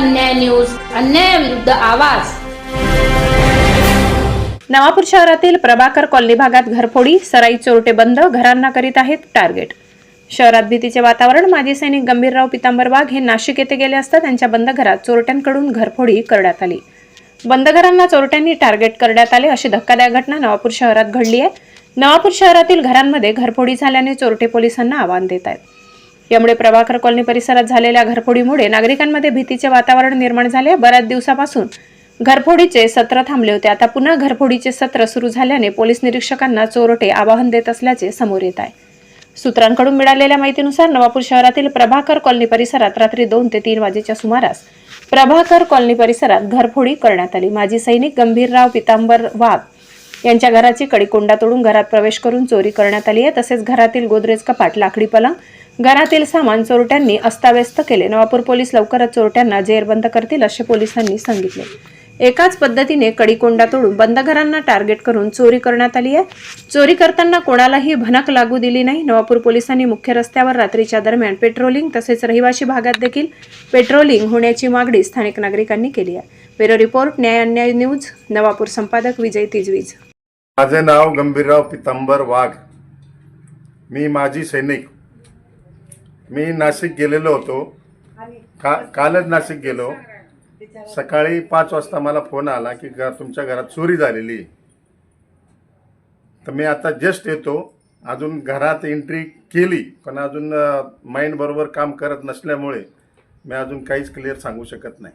अन्याय न्यूज अन्यायाविरुद्ध आवाज. नवापूर शहरातील प्रभाकर कॉलनी भागात घरफोडी सराई चोरटे बंद घरांना करीत आहेत टार्गेट. शहरात भीतीचे वातावरण माजी सैनिक गंभीरराव पितांबर वाघ हे नाशिक येथे गेले असता त्यांच्या बंद घरात चोरट्यांकडून घरफोडी करण्यात आली. बंद घरांना चोरट्यांनी टार्गेट करण्यात आले अशी धक्कादायक घटना नवापूर शहरात घडली आहे. नवापूर शहरातील घरांमध्ये घरफोडी झाल्याने चोरटे पोलिसांना आव्हान देत आहेत. यामुळे प्रभाकर कॉलनी परिसरात झालेल्या घरफोडीमुळे नागरिकांमध्ये भीतीचे वातावरण निर्माण झाले. बऱ्याच दिवसापासून घरफोडीचे सत्र थांबले होते. आता पुन्हा घरफोडीचे सत्र सुरू झाल्याने पोलीस निरीक्षकांना चोरटे आवाहन देत असल्याचे समोर येत आहे. सूत्रांकडून मिळालेल्या माहितीनुसार नवापूर शहरातील प्रभाकर कॉलनी परिसरात रात्री दोन ते तीन वाजेच्या सुमारास प्रभाकर कॉलनी परिसरात घरफोडी करण्यात आली. माजी सैनिक गंभीरराव पितांबर वाघ यांच्या घराची कडिकोंडा तोडून घरात प्रवेश करून चोरी करण्यात आली आहे. तसेच घरातील गोदरेज कपाट लाकडी पलंग घरातील सामान चोरट्यांनी अस्ताव्यस्त केले. नवापूर पोलीस लवकरच चोरट्यांना जेरबंद करतील असे पोलिसांनी सांगितले. एकाच पद्धतीने कडिकोंडा तोडून बंद घरांना टार्गेट करून चोरी करण्यात आली आहे. चोरी करताना कोणालाही भनक लागू दिली नाही. नवापूर पोलिसांनी मुख्य रस्त्यावर रात्रीच्या दरम्यान पेट्रोलिंग तसेच रहिवाशी भागात देखील पेट्रोलिंग होण्याची मागणी स्थानिक नागरिकांनी केली आहे. ब्युरो रिपोर्ट न्याय अन्याय न्यूज नवापूर संपादक विजय तिजवीज. माझे नाव गंभीरराव पितांबर वाघ. मी माजी सैनिक. मी नाशिक गेलेलो होतो. का कालच नाशिक गेलो. सकाळी पाच वाजता मला फोन आला की घर तुमच्या घरात चोरी झालेली आहे. तर मी आता जस्ट येतो. अजून घरात एंट्री केली पण अजून माइंड बरोबर काम करत नसल्यामुळे मी अजून काहीच क्लिअर सांगू शकत नाही.